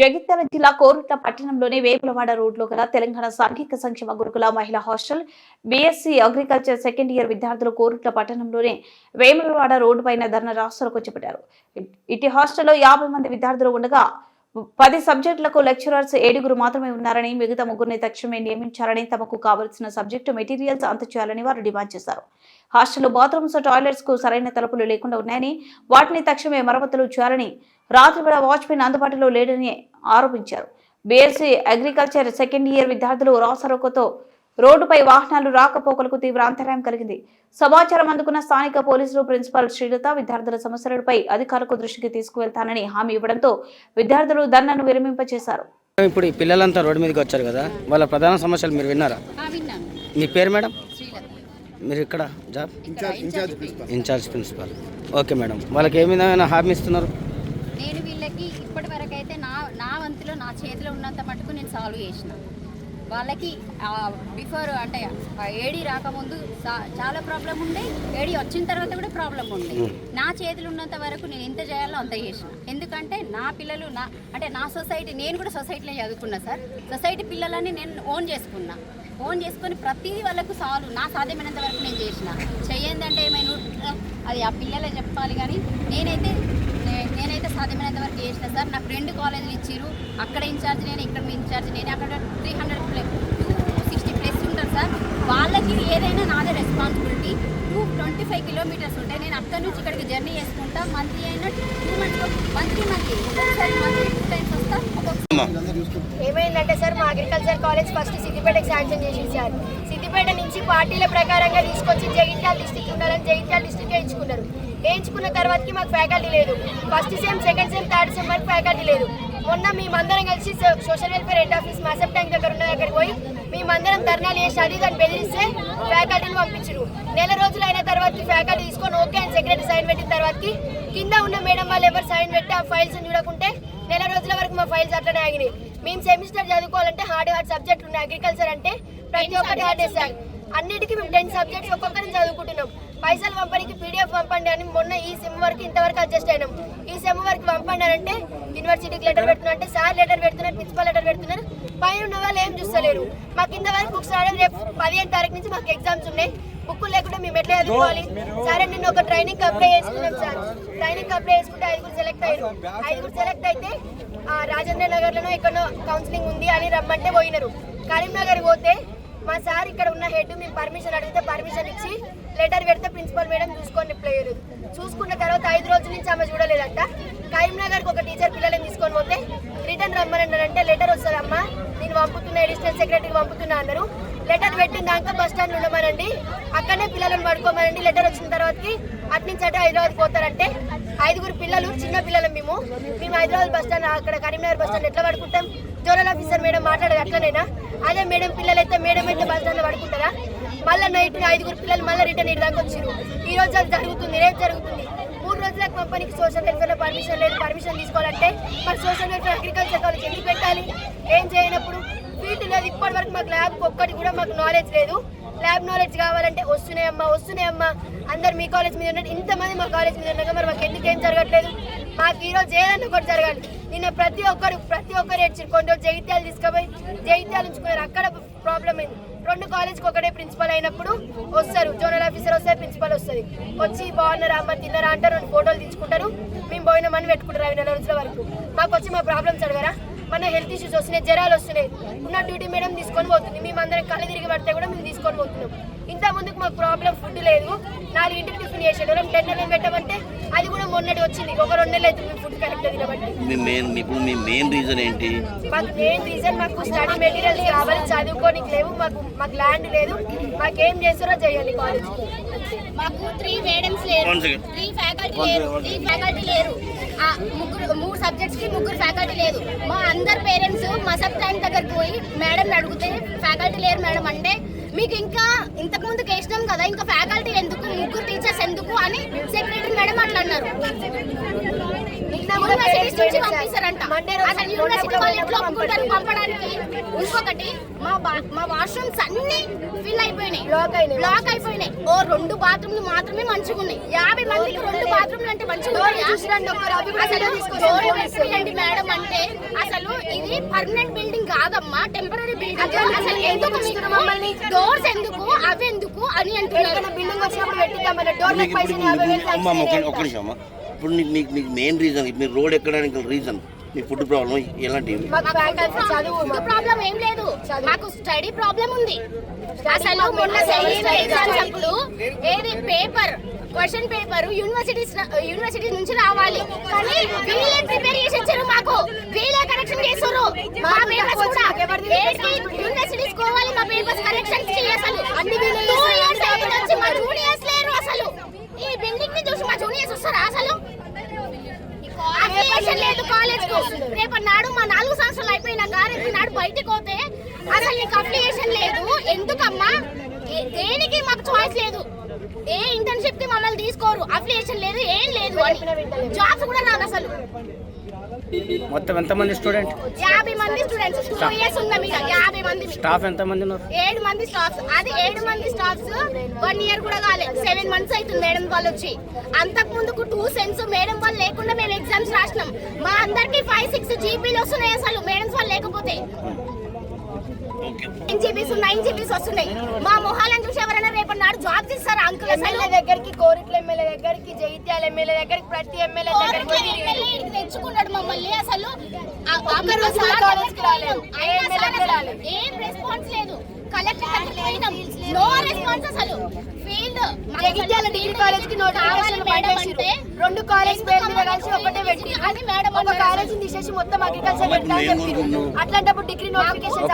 జగిత్యాల జిల్లా కోరుట్ల పట్టణంలోని వేములవాడ రోడ్లో గల తెలంగాణ సాంఘిక సంక్షేమ గురుకుల మహిళా hostel BSc agriculture second year విద్యార్థులు కోరుట్ల పట్టణంలోని వేములవాడ రోడ్డు పైన ధర్నా రాష్ట్రాలకు చేపట్టారు ఇటు హాస్టల్లో యాభై మంది విద్యార్థులు ఉండగా పది సబ్జెక్టులకు లెక్చరర్స్ ఏడుగురు మాత్రమే ఉన్నారని మిగతా ముగ్గురిని తక్షణమే నియమించాలని తమకు కావలసిన సబ్జెక్టు మెటీరియల్స్ అందచేయాలని వారు డిమాండ్ చేశారు. హాస్టల్లో బాత్రూమ్స్ టాయిలెట్స్కు సరైన తలుపులు లేకుండా ఉన్నాయని వాటిని తక్షణమే మరమ్మతులు చేయాలని రాత్రి వేళ వాచ్మెన్ అందుబాటులో లేడని ఆరోపించారు. బీఎస్సీ అగ్రికల్చర్ సెకండ్ ఇయర్ విద్యార్థులు రాసరోకతో రోడ్డుపై వాహనాలు రాకపోకలకు తీవ్ర అంతరాయం కలిగింది. సమాచారం అందుకున్న స్థానిక పోలీసులు ప్రిన్సిపాల్ శ్రీలత విద్యార్థుల సమస్యలపై అధికారులకు దృష్టికి తీసుకువెళ్తానని హామీ ఇవ్వడంతో విద్యార్థులు ధర్నాను విరమింపచేశారు. ఇప్పుడు ఈ పిల్లలంతా రోడ్డు మీదకి వచ్చారు కదా వాళ్ళ ప్రధాన సమస్యలు మీరు విన్నారా? మీ పేరు మేడం? శ్రీలత. మీరు ఇక్కడ జాబ్? ఇక్కడ incharge principal. Incharge principal. Okay madam. వాళ్ళకి ఏ విధమైన హామీ ఇస్తున్నారు? నేను వీళ్ళకి ఇప్పటి వరకు అయితే నా నా వంతులో నా చేతిలో ఉన్నంత మటుకు నేను సాల్వ్ చేసిన. వాళ్ళకి బిఫోర్ అంటే ఆ ఏడీ రాకముందు చాలా ప్రాబ్లం ఉండే. ఏడీ వచ్చిన తర్వాత కూడా ప్రాబ్లం ఉండే. నా చేతిలో ఉన్నంత వరకు నేను ఎంత చేయాలో అంత చేసిన. ఎందుకంటే నా పిల్లలు నా అంటే నా సొసైటీ నేను కూడా సొసైటీలో చదువుకున్నా సార్. సొసైటీ పిల్లలని నేను ఓన్ చేసుకున్నా. ఓన్ చేసుకొని ప్రతిదీ వాళ్ళకు సాల్వ్ నా సాధ్యమైనంత వరకు నేను చేసిన. చెయ్యందంటే ఏమైనా? అది ఆ పిల్లలే చెప్పాలి కానీ నేనైతే నేనైతే సాధ్యమైనంత వరకు చేసిన సార్. నాకు రెండు కాలేజీలు ఇచ్చారు అక్కడ ఇన్ఛార్జ్ నేను ఇక్కడ ఇన్ఛార్జ్ నేను. అక్కడ three hundred plus two sixty plus ఉంటారు సార్. వాళ్ళకి ఏదైనా నాదే responsibility two twenty five kilometres ఉంటాయి. నేను అక్కడి నుంచి ఇక్కడికి జర్నీ చేసుకుంటా. మంత్లీ అయినా టూ మంత్స్ మంత్లీ మంత్లీ ఒక్కొక్కసారి మంత్లీ టూ టైమ్స్ ఏమైందంటే సార్ మా అగ్రికల్చర్ కాలేజ్ ఫస్ట్ సిద్దిపేటకి శాంక్షన్ చేసింది సార్. సిద్దిపేట నుంచి పార్టీల ప్రకారంగా తీసుకొచ్చి జగిత్యాల డిస్టిక్ ఉండాలని జగిత్యాల డిస్టిక్ వేయించుకున్నారు వేయించుకున్న తర్వాతకి మాకు ఫ్యాకల్టీ లేదు. First sem second sem third sem వరకు ఫ్యాకల్టీ లేదు. మొన్న మేమందరం కలిసి social welfare head office Masab Tank దగ్గర ఉన్న దగ్గరికి పోయి మేమందరం ధర్నాలు చేసి అది దాన్ని బెదిరిస్తే ఫ్యాకల్టీని పంపించరు నెల రోజులు అయిన తర్వాతకి ఫ్యాకల్టీ తీసుకొని ఓకే అని సెక్రటరీ సైన్ పెట్టిన తర్వాతకి కింద ఉన్న మేడం వాళ్ళు ఎవరు సైన్ పెట్టి ఆ ఫైల్స్ చూడకుంటే మా ఫైల్స్ అట్లనే ఆగినాయి. మేము సెమిస్టర్ చదువుకోవాలంటే హార్డ్ హార్డ్ సబ్జెక్ట్ ఉన్నాయి. అగ్రికల్చర్ అంటే ప్రతి ఒక్కటి హార్డ్ సార్ అన్నిటికీ మేము టెన్ సబ్జెక్ట్స్ ఒక్కొక్కరిని చదువుకుంటున్నాం. పైసలు పంపడానికి పీడిఎఫ్ పంపండి అని మొన్న ఈ సెమ్ వరకు ఇంతవరకు అడ్జస్ట్ అయినాం. ఈ సెమ్ వరకు పంపండి అని అంటే యూనివర్సిటీకి లెటర్ పెడుతున్నా అంటే సార్ లెటర్ పెడుతున్నారు ప్రిన్సిపల్ లెటర్ పెడుతున్నారు. పైన ఉన్న వాళ్ళు ఏం చూస్తలేరు. మాకు ఇంత వరకు బుక్స్ రావడం రేపు పదిహేను తారీఖు నుంచి మాకు ఎగ్జామ్స్ ఉన్నాయి. బుక్కులు లేకుండా మేము ఎట్లా చదువుకోవాలి? సరే నేను ఒక ట్రైనింగ్ అప్లై చేసుకున్నాం సార్. ట్రైనింగ్ అప్లై చేసుకుంటే ఐదుగురు సెలెక్ట్ అయ్యారు. ఐదుగురు సెలెక్ట్ అయితే రాజేంద్ర నగర్లోనో ఎక్కడో కౌన్సిలింగ్ ఉంది అని రమ్మంటే పోయినారు. కరీంనగర్ పోతే మా సార్ ఇక్కడ ఉన్న హెడ్ మేము పర్మిషన్ అడిగితే పర్మిషన్ ఇచ్చి లెటర్ పెడితే ప్రిన్సిపల్ మేడం చూసుకొని రిప్లై చేయలేదు. చూసుకున్న తర్వాత ఐదు రోజుల నుంచి ఆమె చూడలేదంట. కరీంనగర్కి ఒక టీచర్ పిల్లల్ని తీసుకొని పోతే రిటర్న్ రమ్మన్నారంటే లెటర్ వస్తుందమ్మా. నేను పంపుతున్నా అడిషనల్ సెక్రటరీకి పంపుతున్నా అన్నారు లెటర్ పెట్టిన దాకా బస్ స్టాండ్ ఉండమనండి. అక్కడనే పిల్లలను పడుకోమనండి. లెటర్ వచ్చిన తర్వాతకి అట్నుంచి అటు హైదరాబాద్ పోతారంటే ఐదుగురు పిల్లలు చిన్న పిల్లలు మేము. మేము హైదరాబాద్ బస్ స్టాండ్ అక్కడ కరీంనగర్ బస్ స్టాండ్ ఎట్లా పడుకుంటాం? జోనల్ ఆఫీసర్ మేడం మాట్లాడదు అట్లనేనా? అదే మేడం పిల్లలు అయితే మేడం అయితే బస్ స్టాండ్లో పడుకుంటారా? మళ్ళీ నైట్ ఐదుగురు పిల్లలు మళ్ళీ రిటర్న్ ఇటు దాకా వచ్చారు ఈ రోజు అది జరుగుతుంది రేపు జరుగుతుంది. మూడు రోజులకు కంపెనీకి సోషల్ వెల్ఫేర్లో పర్మిషన్ లేదు. పర్మిషన్ తీసుకోవాలంటే మరి సోషల్ వెల్ఫేర్ అగ్రికల్చర్ కాలేజ్ ఎందుకు పెట్టాలి? ఏం చేయనప్పుడు? ఫీల్డ్ లేదు ఇప్పటి వరకు మాకు ల్యాబ్ ఒక్కటి కూడా మాకు నాలెడ్జ్ లేదు. ల్యాబ్ నాలెడ్జ్ కావాలంటే వస్తున్నాయమ్మా వస్తున్నాయమ్మా. అందరు మీ కాలేజ్ మీద ఉన్నట్టు ఇంతమంది మా కాలేజ్ మీద ఉండగా మరి మాకు ఎందుకు ఏం జరగట్లేదు? మాకు ఈరోజు ఏదన్నా ఒకటి జరగాలి. నిన్న ప్రతి ఒక్కరు ప్రతి ఒక్కరు ఏడ్చారు కొన్ని రోజు జైత్యాలు తీసుకుపోయి జైత్యాలు ఉంచుకున్నారు. అక్కడ ప్రాబ్లం అయింది. రెండు కాలేజ్కి ఒకటే ప్రిన్సిపల్ అయినప్పుడు వస్తారు. జోనల్ ఆఫీసర్ వస్తే ప్రిన్సిపల్ వస్తుంది. వచ్చి బాగున్నారా అమ్మ తిన్నారా అంటారు రెండు ఫోటోలు తీసుకుంటారు మేము పోయినామని పెట్టుకుంటారు అవి నెల రోజుల వరకు. మాకు వచ్చి మా ప్రాబ్లమ్స్ అడగరా? మన హెల్త్ ఇష్యూస్ వస్తున్నాయి జ్వరాలు వస్తున్నాయి. ఉన్న డ్యూటీ మేడం తీసుకొని పోతుంది. మేము అందరం కళ్ళు తిరిగి పడితే కూడా మేము తీసుకొని పోతున్నాం. ఇంత ముందుకు మాకు ప్రాబ్లం ఫుడ్ లేదు. నాలుగింటికి టిఫిన్ చేసేటోళ్ళం. టెన్ పెట్టమంటే మొన్నటి వచ్చింది. ఒక రెండు నెలలు అయితే మేము ఫుడ్ కరెక్ట్ తినబట్టి మీ మెయిన్ ఇప్పుడు మీ మెయిన్ రీజన్ ఏంటి? మాకు మెయిన్ రీజన్ మాకు స్టడీ మెటీరియల్స్ కావాలి చదువుకోనికి లేవు మాకు మాకు ల్యాండ్ లేదు. మాకేం చేస్తారో చేయాలి కాలేజ్ మాకు త్రీ మేడమ్స్ లేరు. త్రీ ఫ్యాకల్టీ లేరు. త్రీ ఫ్యాకల్టీ లేరు. ఆ ముగ్గురు మూడు సబ్జెక్ట్స్కి ముగ్గురు ఫ్యాకల్టీ లేదు మా అందరు పేరెంట్స్ మా సబ్ టైం దగ్గరకు పోయి మేడం అడిగితే ఫ్యాకల్టీ లేరు మేడం అంటే మీకు ఇంకా ఇంతకు ముందు వేసినాం కదా ఇంకా పంపండి. పంపడానికి ఇంకొకటి మా మా వాష్రూమ్స్ అన్ని ఫిల్ అయిపోయినాయి. బ్లాక్ అయిపోయినాయి. ఓ రెండు బాత్రూమ్లు మాత్రమే మంచిగా ఉన్నాయి. యాభై మందికి రెండు బాత్రూమ్లు అంటే మంచిగా అసలు మేడం అంటే అసలు ఇది పర్మనెంట్ బిల్డింగ్ కాదమ్మా టెంపరీ బిల్డింగ్ అసలు ఎందుకు? డోర్స్ ఎందుకు అని అంటున్నారు. బిల్డింగ్ వచ్చినప్పుడు ఇప్పుడు పైసలు యాభై వేలు అమ్మ tax ఒక వేయాలి. ఒక్క నిమిషం అమ్మ. ఇప్పుడు నీకు మీకు మీకు మెయిన్ రీజన్ మీరు రోడ్ ఎక్కడానికి రీజన్ మీ ఫుడ్ ప్రాబ్లం మాకు చదువు ఫుడ్ ప్రాబ్లం ఏం లేదు. మాకు స్టడీ ప్రాబ్లం ఉంది. అసలు మొన్న సెమిస్టర్ ఎగ్జామ్స్ అప్పుడు ఏది paper question paper universities university నుంచి రావాలి. కానీ వీళ్ళే ప్రిపేర్ చేసి ఇచ్చారు మాకు. వీళ్ళే కరెక్షన్ చేస్తారు మా పేపర్స్ కూడా. ఏంటి? యూనివర్సిటీస్ కోవాలి మా పేపర్స్ కరెక్షన్ అసలు. అన్ని వీళ్ళే టూ చేస్తారు. ఇయర్స్ అయిన నుంచి మా జూనియర్స్ లేరు అసలు ఈ బిల్డింగ్ని చూసి మా జూనియర్స్ వస్తారా అసలు అప్లికేషన్ లేదు కాలేజ్కు రేపటి నాడు మా నాలుగు సంవత్సరాలు అయిపోయినాక రేపు నాడు బయటికి పోతే అసలు నీకు అప్లికేషన్ లేదు. ఎందుకమ్మా? దేనికి మాకు చాయిస్ లేదు? ఏ ఇంటర్న్షిప్కి మమ్మల్ని తీసుకోరు. అప్లికేషన్ లేదు ఏం లేదు జాబ్స్ కూడా రాదు అసలు. మొత్తం ఎంతమంది స్టూడెంట్ యాభై మంది స్టూడెంట్స్ టూ ఇయర్స్ ఉందాం ఇక యాభై మంది. స్టాఫ్ ఎంతమంది ఉన్నారు? ఏడు మంది స్టాఫ్స్ అది ఏడు మంది స్టాఫ్స్ వన్ ఇయర్ కూడా కాలేదు సెవెన్ మంత్స్ అవుతుంది మేడం వాళ్ళు వచ్చి. అంతకు ముందుకు టూ సెన్స్ మేడం వాళ్ళు లేకుండా మేము ఎగ్జామ్స్ రాసినాం. మా అందరికి ఫైవ్ సిక్స్ జీబీలు వస్తున్నాయి అసలు మేడమ్స్ వాళ్ళు లేకపోతే. నైన్ జీబీస్ నైన్ జీబీస్ వస్తున్నాయి. మా మొహాలను చూసి ఎవరైనా రేపటి నాడు జాబ్ ఇస్తారా అంకుల్ అసలు ఎమ్మెల్యే దగ్గరికి కోరిట్ల ఎమ్మెల్యే దగ్గరికి జైత్యాల ఎమ్మెల్యే దగ్గరికి ప్రతి ఎమ్మెల్యే దగ్గరికి తెచ్చుకున్నాడు మమ్మల్ని అసలు. ఏ రెస్పాన్స్ లేదు. కలెక్టర్ పోయినాం. నో రెస్పాన్స్ అసలు. జగిత్యాల డిగ్రీ కాలేజ్కి నోటిఫికేషన్ పట్టేసిర్రు. రెండు కాలేజ్ పేరు మీద కలిసి ఒకటే పెట్టి అది మేడం ఒక కాలేజ్ తీసేసి మొత్తం అగ్రికల్చర్ పెట్టాలని? అట్లాంటప్పుడు డిగ్రీ నోటిఫికేషన్